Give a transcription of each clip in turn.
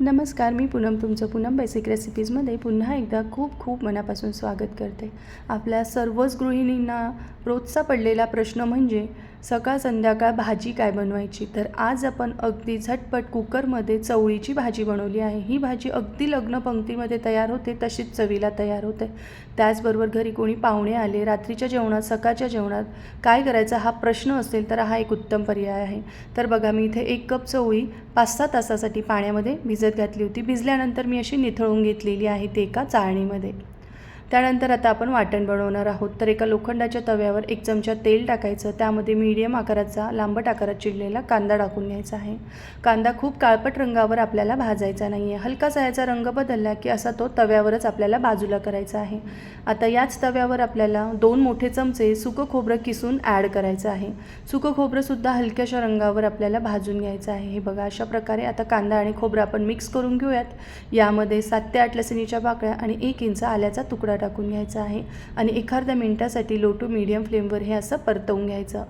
नमस्कार मी पूनम तुमचं पूनम बेसिक रेसिपीजमध्ये पुन्हा एकदा खूप खूप मनापासून स्वागत करते. आपल्या सर्वच गृहिणींना रोजचा पडलेला प्रश्न म्हणजे सकाळ संध्याकाळ भाजी काय बनवायची? तर आज आपण अगदी झटपट कुकरमध्ये चवळीची भाजी बनवली आहे. ही भाजी अगदी लग्न पंक्तीमध्ये तयार होते तशीच चवीला तयार होते. त्याचबरोबर घरी कोणी पाहुणे आले रात्रीच्या जेवणात सकाळच्या जेवणात काय करायचा हा प्रश्न असेल तर हा एक उत्तम पर्याय आहे. तर बघा मी इथे एक कप चवळी पाच सहा तासासाठी पाण्यामध्ये भिजत घातली होती. भिजल्यानंतर मी अशी निथळून घेतलेली आहे ते एका चाळणीमध्ये. त्यानंतर आता आपण वाटण बनवणार आहोत. तर एका लोखंडाच्या तव्यावर एक चमचा तेल टाकायचं. त्यामध्ये मीडियम आकाराचा लांबट आकारात चिरलेला कांदा टाकून घ्यायचा आहे. कांदा खूप काळपट रंगावर आपल्याला भाजायचा नाही आहे हलकासा याचा रंग बदलला की असा तो तव्यावरच आपल्याला बाजूला करायचा आहे. आता याच तव्यावर आपल्याला दोन मोठे चमचे सुकं खोबरं किसून ॲड करायचं आहे. सुकं खोबरंसुद्धा हलक्याशा रंगावर आपल्याला भाजून घ्यायचं आहे. हे बघा अशा प्रकारे आता कांदा आणि खोबरं आपण मिक्स करून घेऊयात. यामध्ये सात ते आठ लसणीच्या पाकळ्या आणि एक इंच आल्याचा तुकडा टाकून घ्यायचा आहे आणि एखाद्या मिनटासाठी लो टू मीडियम फ्लेमवर हे असं परतवून घ्यायचं.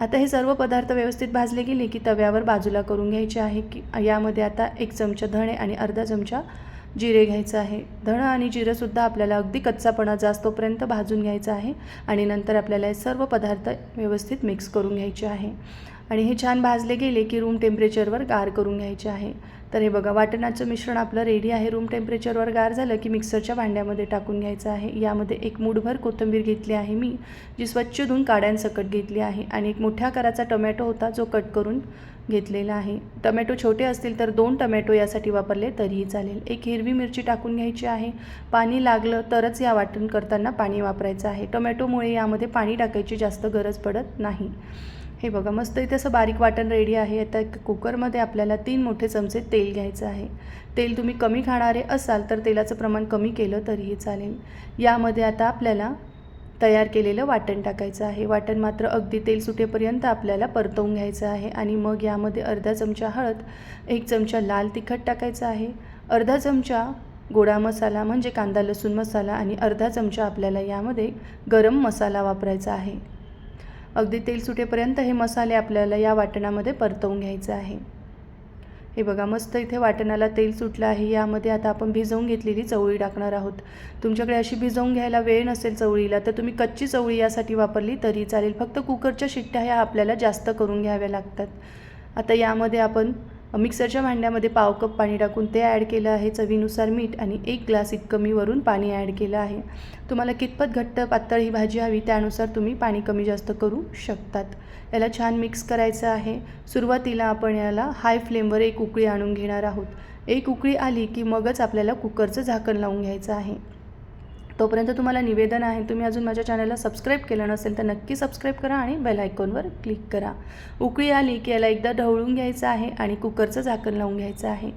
आता हे सर्व पदार्थ व्यवस्थित भाजले गेले की तव्यावर बाजूला करून घ्यायचे आहे की यामध्ये आता एक चमचा धणे आणि अर्धा चमचा जिरे घ्यायचं आहे. धणं आणि जिरंसुद्धा आपल्याला अगदी कच्चापणा जास्तोपर्यंत भाजून घ्यायचं आहे आणि नंतर आपल्याला हे सर्व पदार्थ व्यवस्थित मिक्स करून घ्यायचे आहे. आणि हे छान भाजले गेले की रूम टेम्परेचरवर गार करून घ्यायचे आहे. तर हे बघा वाटणाचं मिश्रण आपलं रेडी आहे. रूम टेम्परेचरवर गार झालं की मिक्सरच्या भांड्यामध्ये टाकून घ्यायचं आहे. यामध्ये एक मूठभर कोथिंबीर घेतली आहे मी जी स्वच्छ धुवून काड्यांसकट घेतली आहे. आणि एक मोठ्या आकाराचा टोमॅटो होता जो कट करून घेतलेला आहे. टमॅटो छोटे असतील तर दोन टमॅटो यासाठी वापरले तरीही चालेल. एक हिरवी मिरची टाकून घ्यायची आहे. पाणी लागलं तरच या वाटण करताना पाणी वापरायचं आहे. टोमॅटोमुळे यामध्ये पाणी टाकायची जास्त गरज पडत नाही. हे बघा मस्त इथे असं बारीक वाटण रेडी आहे. आता कुकरमध्ये आपल्याला तीन मोठे चमचे तेल घ्यायचं आहे. तेल तुम्ही कमी खाणारे असाल तर तेलाचं प्रमाण कमी केलं तरीही चालेल. यामध्ये आता आपल्याला तयार केलेलं वाटण टाकायचं आहे. वाटण मात्र अगदी तेल सुटेपर्यंत आपल्याला परतवून घ्यायचं आहे. आणि मग यामध्ये अर्धा चमचा हळद एक चमचा लाल तिखट टाकायचं आहे. अर्धा चमचा गोडा मसाला म्हणजे कांदा लसूण मसाला आणि अर्धा चमचा आपल्याला यामध्ये गरम मसाला वापरायचा आहे. अगदी तेल सुटेपर्यंत हे मसाले आपल्याला या वाटणामध्ये परतवून घ्यायचं आहे. हे बघा मस्त इथे वाटणाला तेल सुटलं आहे. यामध्ये आता आपण भिजवून घेतलेली चवळी टाकणार आहोत. तुमच्याकडे अशी भिजवून घ्यायला वेळ नसेल चवळीला तर तुम्ही कच्ची चवळी यासाठी वापरली तरी चालेल. फक्त कुकरच्या शिट्ट्या ह्या आपल्याला जास्त करून घ्याव्या लागतात. आता यामध्ये आपण मिक्सरच्या भांड्यामध्ये पाव कप पाणी टाकून ते ॲड केलं आहे. चवीनुसार मीठ आणि एक ग्लास इतकं मी वरून पाणी ॲड केलं आहे. तुम्हाला कितपत घट्ट पातळ ही भाजी हवी त्यानुसार तुम्ही पाणी कमी जास्त करू शकतात. याला छान मिक्स करायचं आहे. सुरुवातीला आपण याला हाय फ्लेमवर एक उकळी आणून घेणार आहोत. एक उकळी आली की मगच आपल्याला कुकरचं झाकण लावून घ्यायचं आहे. तोपर्यंत तुम्हाला निवेदन आहे तुम्ही अजून माझ्या चॅनलला सबस्क्राईब केलं नसेल तर नक्की सबस्क्राईब करा आणि बेल आयकॉनवर क्लिक करा. उकळी आली की याला एकदा ढवळून घ्यायचं आहे आणि कुकरचं झाकण लावून घ्यायचं आहे.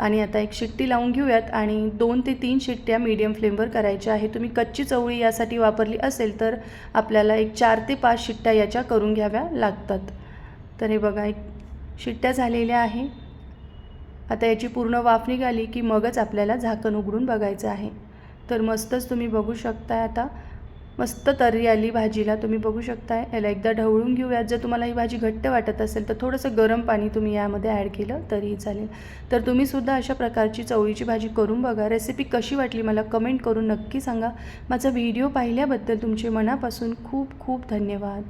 आणि आता एक शिट्टी लावून घेऊयात आणि दोन ते तीन शिट्ट्या मीडियम फ्लेमवर करायच्या आहे तुम्ही कच्ची चवळी यासाठी वापरली असेल तर आपल्याला एक चार ते पाच शिट्ट्या याच्या करून घ्याव्या लागतात. तर हे बघा एक शिट्ट्या झालेल्या आहे. आता याची पूर्ण वाफ निघाली की मगच आपल्याला झाकण उघडून बघायचं आहे. तर मस्तच तुम्ही बघू शकताय आता. मस्त तर्री आली भाजीला तुम्ही बघू शकताय. याला एकदा ढवळून घेऊयात. जर तुम्हाला ही भाजी घट्ट वाटत असेल तर थोडंसं गरम पाणी तुम्ही यामध्ये ॲड केलं तरीही चालेल. तर तुम्हीसुद्धा अशा प्रकारची चवळीची भाजी करून बघा. रेसिपी कशी वाटली मला कमेंट करून नक्की सांगा. माझा व्हिडिओ पाहिल्याबद्दल तुमचे मनापासून खूप खूप धन्यवाद.